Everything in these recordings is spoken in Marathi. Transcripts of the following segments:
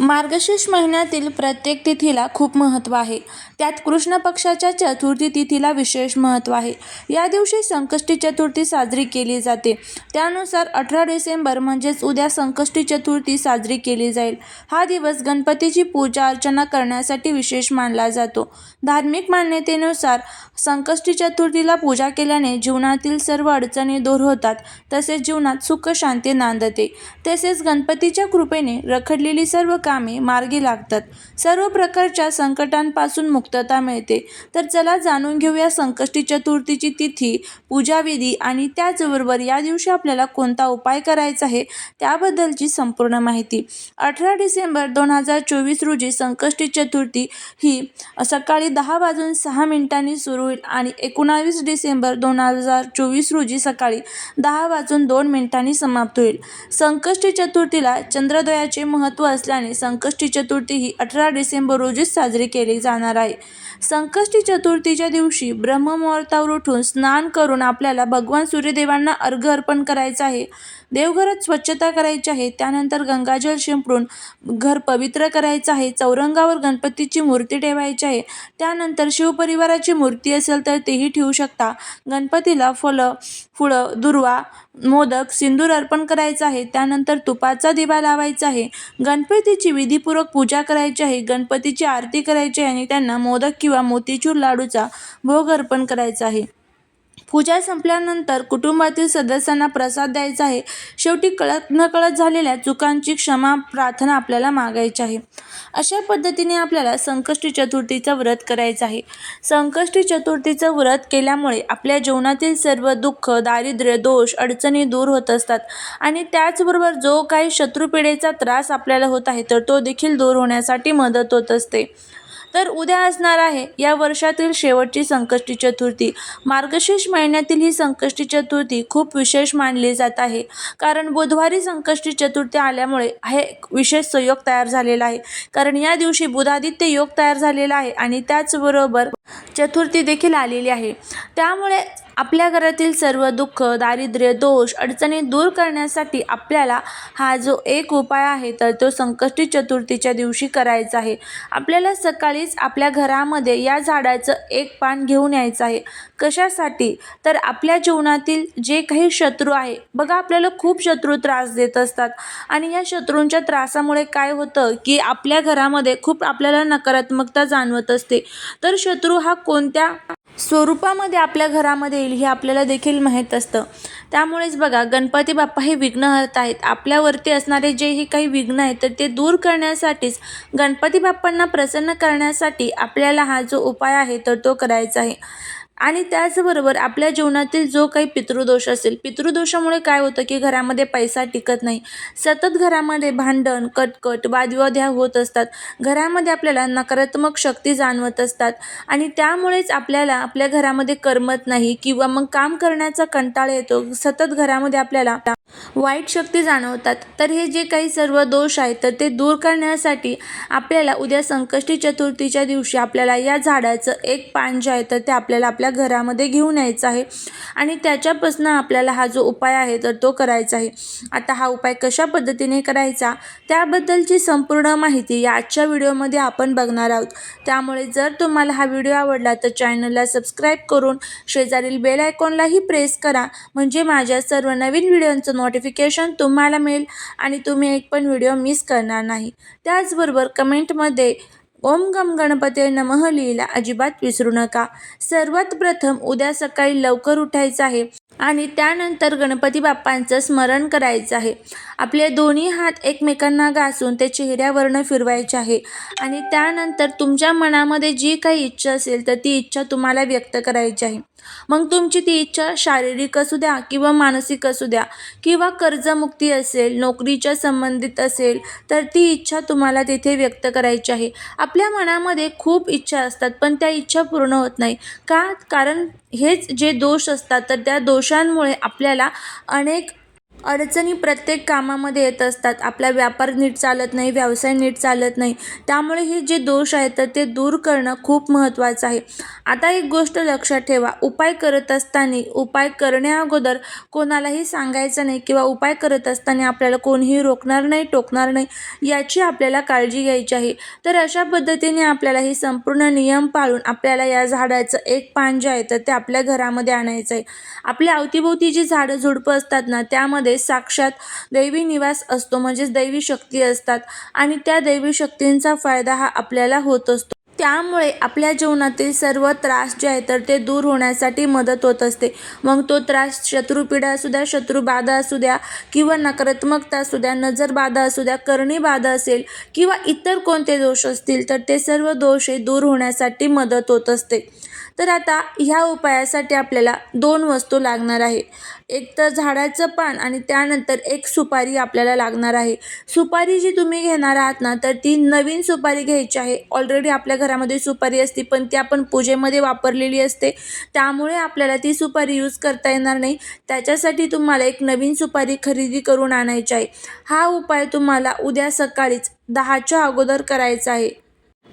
मार्गशीर्ष महिन्यातील प्रत्येक तिथीला खूप महत्त्व आहे. त्यात कृष्ण पक्षाच्या चतुर्थी तिथीला विशेष महत्त्व आहे. या दिवशी संकष्टी चतुर्थी साजरी केली जाते. त्यानुसार अठरा डिसेंबर म्हणजेच उद्या संकष्टी चतुर्थी साजरी केली जाईल. हा दिवस गणपतीची पूजा अर्चना करण्यासाठी विशेष मानला जातो. धार्मिक मान्यतेनुसार संकष्टी चतुर्थीला पूजा केल्याने जीवनातील सर्व अडचणी दूर होतात तसेच जीवनात सुख शांती नांदते. तसेच गणपतीच्या कृपेने रखडलेली सर्व कामे मार्गी लागतात. सर्व प्रकारच्या संकटांपासून मुक्तता मिळते. तर चला जाणून घेऊया संकष्टी चतुर्थीची तिथी, पूजाविधी आणि त्याचबरोबर या दिवशी आपल्याला कोणता उपाय करायचा आहे त्याबद्दलची संपूर्ण माहिती. अठरा डिसेंबर दोन हजार चोवीस रोजी संकष्टी चतुर्थी ही सकाळी दहा वाजून सहा मिनिटांनी सुरू होईल आणि एकोणावीस डिसेंबर दोन हजार चोवीस रोजी सकाळी दहा वाजून दोन मिनिटांनी समाप्त होईल. संकष्टी चतुर्थीला चंद्रोदयाचे महत्त्व असल्याने संकष्टी चतुर्थी ही अठरा डिसेंबर रोजीच साजरी केली जाणार आहे. संकष्टी चतुर्थीच्या दिवशी ब्रह्ममुहूर्तावर उठून स्नान करून आपल्याला भगवान सूर्यदेवांना अर्घ्य अर्पण करायचा आहे. देवघरात स्वच्छता करायची आहे. त्यानंतर गंगाजल शिंपडून घर पवित्र करायचं आहे. चौरंगावर गणपतीची मूर्ती ठेवायची आहे. त्यानंतर शिवपरिवाराची मूर्ती असेल तर तेही ठेवू शकता. गणपतीला फळं, फुलं, दुर्वा मोदक, सिंदूर अर्पण करायचं आहे. त्यानंतर तुपाचा दिवा लावायचा आहे. गणपतीची विधीपूर्वक पूजा करायची आहे. गणपतीची आरती करायची आहे आणि त्यांना मोदक किंवा मोतीचूर लाडूचा भोग अर्पण करायचा आहे. पूजा संपल्यानंतर कुटुंबातील सदस्यांना प्रसाद द्यायचा आहे. शेवटी कळत नकळत झालेल्या चुकांची क्षमा प्रार्थना आपल्याला मागायची आहे. अशा पद्धतीने आपल्याला संकष्टी चतुर्थीचं व्रत करायचं आहे. संकष्टी चतुर्थीचं व्रत केल्यामुळे आपल्या जीवनातील सर्व दुःख, दारिद्र्य, दोष, अडचणी दूर होत असतात आणि त्याचबरोबर जो काही शत्रुपिढेचा त्रास आपल्याला होत आहे तर तो देखील दूर होण्यासाठी मदत होत असते. तर उद्या असणार आहे या वर्षातील शेवटची संकष्टी चतुर्थी. मार्गशीर्ष महिन्यातील ही संकष्टी चतुर्थी खूप विशेष मानली जात आहे. कारण बुधवारी संकष्टी चतुर्थी आल्यामुळे हे विशेष संयोग तयार झालेला आहे. कारण या दिवशी बुधादित्य योग तयार झालेला आहे आणि त्याचबरोबर चतुर्थी देखील आलेली आहे. त्यामुळे आपल्या घरातील सर्व दुःख, दारिद्र्य, दोष, अडचणी दूर करण्यासाठी आपल्याला हा जो एक उपाय आहे तर तो संकष्टी चतुर्थीच्या दिवशी करायचा आहे. आपल्याला सकाळीच आपल्या घरामध्ये या झाडाचं एक पान घेऊन यायचं आहे. कशासाठी? तर आपल्या जीवनातील जे काही शत्रू आहे बघा आपल्याला खूप शत्रू त्रास देत असतात आणि या शत्रूंच्या त्रासामुळे काय होतं की आपल्या घरामध्ये खूप आपल्याला नकारात्मकता जाणवत असते. तर शत्रू हा कोणत्या स्वरूपामध्ये आपल्या घरामध्ये येईल हे आपल्याला देखील माहीत असतं. त्यामुळेच बघा गणपती बाप्पा हे विघ्नहर्ता आहेत. आपल्यावरती असणारे जे हे काही विघ्न आहेत तर ते दूर करण्यासाठीच गणपती बाप्पांना प्रसन्न करण्यासाठी आपल्याला हा जो उपाय आहे तर तो करायचा आहे. आणि त्याचबरोबर आपल्या जीवनातील जो काही पितृदोष असेल, पितृदोषामुळे काय होतं की घरामध्ये पैसा टिकत नाही. सतत घरामध्ये भांडण, कटकट, वादविवाद ह्या होत असतात. घरामध्ये आपल्याला नकारात्मक शक्ती जाणवत असतात आणि त्यामुळेच आपल्याला आपल्या घरामध्ये करमत नाही किंवा मग काम करण्याचा कंटाळा येतो. सतत घरामध्ये आपल्याला वाईट शक्ती जाणवतात. तर हे जे काही सर्व दोष आहेत तर ते दूर करण्यासाठी आपल्याला उद्या संकष्टी चतुर्थीच्या दिवशी आपल्याला या झाडाचं एक पान जे आहे तर ते आपल्याला आपल्या घरामध्ये घेऊन यायचं आहे आणि त्याच्यापासून आपल्याला हा जो उपाय आहे तर तो करायचा आहे. आता हा उपाय कशा पद्धतीने करायचा त्याबद्दलची संपूर्ण माहिती या आजच्या व्हिडिओमध्ये आपण बघणार आहोत. त्यामुळे जर तुम्हाला हा व्हिडिओ आवडला तर चॅनलला सबस्क्राईब करून शेजारील बेल आयकॉनलाही प्रेस करा म्हणजे माझ्या सर्व नवीन व्हिडिओंचं नोटिफिकेशन तुम्हाला मिळेल आणि तुम्ही एक पण व्हिडिओ मिस करणार नाही. त्याचबरोबर कमेंटमध्ये ओम गम गणपते नमः लिहिला अजिबात विसरू नका. सर्वात प्रथम उद्या सकाळी लवकर उठायचं आहे आणि त्यानंतर गणपती बाप्पांचं स्मरण करायचं आहे. आपले दोन्ही हात एकमेकांना घासून ते चेहऱ्यावरनं फिरवायचे आहे आणि त्यानंतर तुमच्या मनामध्ये जी काही इच्छा असेल तर ती इच्छा तुम्हाला व्यक्त करायची आहे. मग तुमची ती इच्छा शारीरिक असू द्या किंवा मानसिक असू द्या किंवा कर्जमुक्ती असेल, नोकरीच्या संबंधित असेल तर ती इच्छा तुम्हाला तिथे व्यक्त करायची आहे. आपल्या मनामध्ये खूप इच्छा असतात पण त्या इच्छा पूर्ण होत नाही. का? कारण हेच जे दोष असतात तर त्या दोषांमुळे आपल्याला अनेक अडचणी प्रत्येक कामामध्ये येत असतात. आपला व्यापार नीट चालत नाही व्यवसाय नीट चालत नाही. त्यामुळे हे जे दोष आहेत तर ते दूर करणं खूप महत्त्वाचं आहे. आता एक गोष्ट लक्षात ठेवा. उपाय करत असताना उपाय करण्याअगोदर कोणालाही सांगायचं नाही किंवा उपाय करत असताना आपल्याला कोणीही रोखणार नाही टोकणार नाही याची आपल्याला काळजी घ्यायची आहे. तर अशा पद्धतीने आपल्याला हे संपूर्ण नियम पाळून आपल्याला या झाडाचं एक पान जे आहे तर ते आपल्या घरामध्ये आणायचं आहे. आपल्या अवतीभोवती जी झाडं झुडपं असतात ना त्यामध्ये साक्षात दैवी निवास असतो म्हणजेच दैवी शक्ती असतात. आणि त्या दैवी शक्तींचा फायदा हा आपल्याला होत असतो. त्यामुळे आपल्या जीवनातील सर्व त्रास जे आहे तर ते दूर होण्यासाठी मदत होत असते. मग तो त्रास शत्रुपीडा असू द्या शत्रुबाधा असू द्या किंवा नकारात्मकता असू द्या नजरबाधा असू द्या करणीबाधा असेल किंवा इतर कोणते दोष असतील तर ते सर्व दोष हे दूर होण्यासाठी मदत होत असते. तर आता ह्या उपायासाठी आपल्याला दोन वस्तू लागणार आहे एक तर झाडाचं पान आणि त्यानंतर एक सुपारी आपल्याला लागणार आहे. सुपारी जी तुम्ही घेणार आहात ना तर ती नवीन सुपारी घ्यायची आहे. ऑलरेडी आपल्या घरामध्ये सुपारी असते पण ती आपण पूजेमध्ये वापरलेली असते. त्यामुळे आपल्याला ती सुपारी यूज करता येणार नाही. त्याच्यासाठी तुम्हाला एक नवीन सुपारी खरेदी करून आणायची आहे. हा उपाय तुम्हाला उद्या सकाळीच दहाच्या अगोदर करायचा आहे.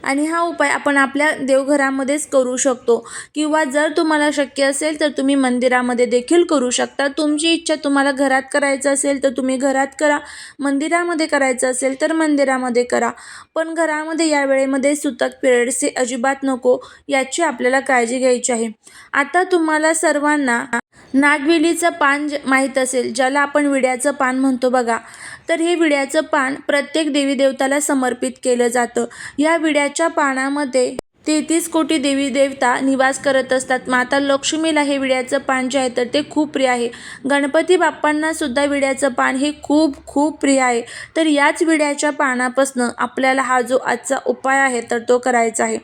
आणि हा उपाय आपण आपल्या देवघरामध्येच करू शकतो. किंवा जर तुम्हाला शक्य असेल तर तुम्ही मंदिरामध्ये देखील करू शकता. तुमची इच्छा तुम्हाला घरात करायचं असेल तर तुम्ही घरात करा. मंदिरामध्ये करायचं असेल तर मंदिरामध्ये करा. पण घरामध्ये या वेळेमध्ये सुतक पिरियड्सचे अजिबात नको. याची आपल्याला काळजी घ्यायची आहे. आता तुम्हाला सर्वांना नागवेलीचं पान ज माहीत असेल ज्याला आपण विड्याचं पान म्हणतो बघा. तर हे विड्याचं पान प्रत्येक देवीदेवताला समर्पित केलं जातं. या विड्याच्या पानामध्ये तेहतीस कोटी देवी देवता निवास करत असतात. माता लक्ष्मीला हे विड्याचं पान जे आहे तर ते खूप प्रिय आहे. गणपती बाप्पांना सुद्धा विड्याचं पान हे खूप खूप प्रिय आहे. तर याच विड्याच्या पानापासून आपल्याला हा जो आजचा उपाय आहे तर तो करायचा आहे.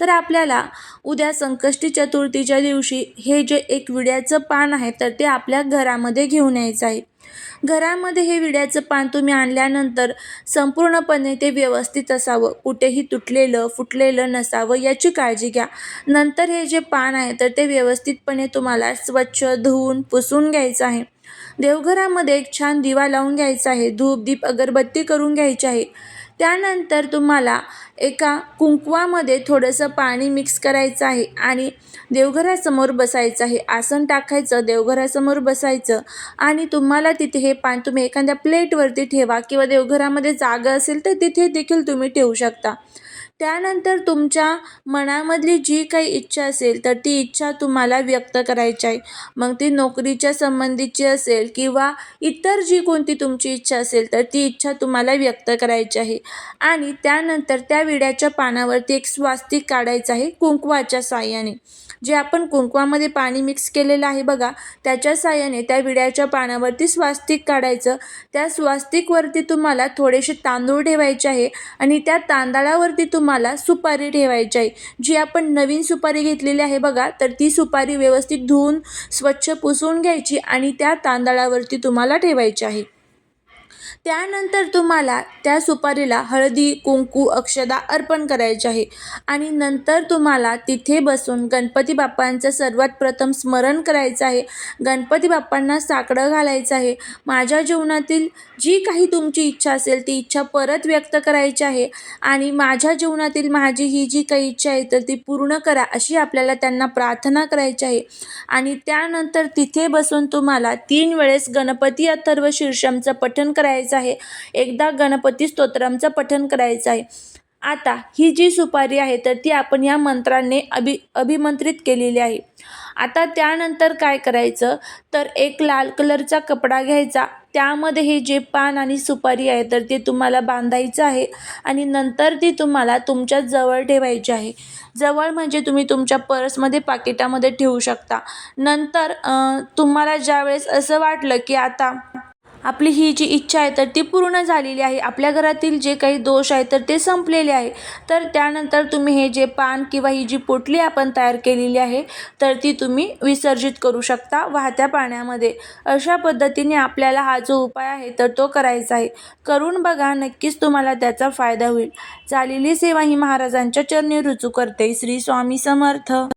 तर आपल्याला उद्या संकष्टी चतुर्थीच्या दिवशी हे जे एक विड्याचं पान आहे तर ते आपल्या घरामध्ये घेऊन यायचं आहे. घरामध्ये हे विड्याचं पान तुम्ही आणल्यानंतर संपूर्णपणे ते व्यवस्थित असावं. कुठेही तुटलेलं फुटलेलं नसावं याची काळजी घ्या. नंतर हे जे पान आहे तर ते व्यवस्थितपणे तुम्हाला स्वच्छ धुवून पुसून घ्यायचं आहे. देवघरामध्ये एक छान दिवा लावून घ्यायचा आहे. धूप दीप अगरबत्ती करून घ्यायची आहे. त्यानंतर तुम्हाला एका कुंकवामध्ये थोडंसं पाणी मिक्स करायचं आहे आणि देवघरासमोर बसायचं आहे. आसन टाकायचं देवघरासमोर बसायचं आणि तुम्हाला तिथे हे पान तुम्ही एखाद्या प्लेटवरती ठेवा किंवा देवघरामध्ये जागा असेल तर तिथे देखील तुम्ही ठेवू शकता. त्यानंतर तुमच्या मनामधली जी काही इच्छा असेल तर ती इच्छा तुम्हाला व्यक्त करायची आहे. मग ती नोकरीच्या संबंधीची असेल किंवा इतर जी कोणती तुमची इच्छा असेल तर ती इच्छा तुम्हाला व्यक्त करायची आहे. आणि त्यानंतर त्या विड्याच्या पानावरती एक स्वास्तिक काढायचं आहे कुंकवाच्या साह्याने. जे आपण कुंकवामध्ये पाणी मिक्स केलेलं आहे बघा त्याच्या साह्याने त्या विड्याच्या पानावरती स्वास्तिक काढायचं. त्या स्वास्तिकवरती तुम्हाला थोडेसे तांदूळ ठेवायचे आहे आणि त्या तांदळावरती तुम्हाला सुपारी ठेवायची आहे. जी आपण नवीन सुपारी घेतलेली आहे बघा तर ती सुपारी व्यवस्थित धुवून स्वच्छ पुसून घ्यायची आणि त्या तांदळावरती तुम्हाला ठेवायची आहे. त्यानंतर तुम्हाला त्या सुपारीला हळदी कुंकू अक्षदा अर्पण करायचे आहे. आणि नंतर तुम्हाला तिथे बसून गणपती बाप्पांचं सर्वात प्रथम स्मरण करायचं आहे. गणपती बाप्पांना साकडं घालायचं आहे. माझ्या जीवनातील जी काही तुमची इच्छा असेल ती इच्छा परत व्यक्त करायची आहे. आणि माझ्या जीवनातील माझी ही जी काही इच्छा आहे तर ती पूर्ण करा अशी आपल्याला त्यांना प्रार्थना करायची आहे. आणि त्यानंतर तिथे बसून तुम्हाला तीन वेळेस गणपती अथर्व शीर्षमचं पठण करायचं आहे. एकदा गणपती स्तोत्रमचं पठण करायचं आहे. आता ही जी सुपारी आहे तर ती आपण या मंत्राने अभि अभिमंत्रित केलेली आहे. आता त्यानंतर काय करायचं? तर एक लाल कलरचा कपडा घ्यायचा. त्यामध्ये हे जे पान आणि सुपारी आहे तर ते तुम्हाला बांधायचं आहे आणि नंतर ती तुम्हाला तुमच्या जवळ ठेवायची आहे. जवळ म्हणजे तुम्ही तुमच्या पर्समध्ये पाकिटामध्ये ठेवू शकता. नंतर तुम्हाला ज्यावेळेस असं वाटलं की आता आपली ही जी इच्छा आहे तर ती पूर्ण झालेली आहे. आपल्या घरातील जे काही दोष आहे तर ते संपलेले आहे. तर त्यानंतर तुम्ही हे जे पान किंवा ही जी पोटली आपण तयार केलेली आहे तर ती तुम्ही विसर्जित करू शकता वाहत्या पाण्यामध्ये. अशा पद्धतीने आपल्याला हा जो उपाय आहे तर तो करायचा आहे. करून बघा नक्कीच तुम्हाला त्याचा फायदा होईल. झालेली सेवा ही महाराजांच्या चरणी रुजू करते. श्री स्वामी समर्थ.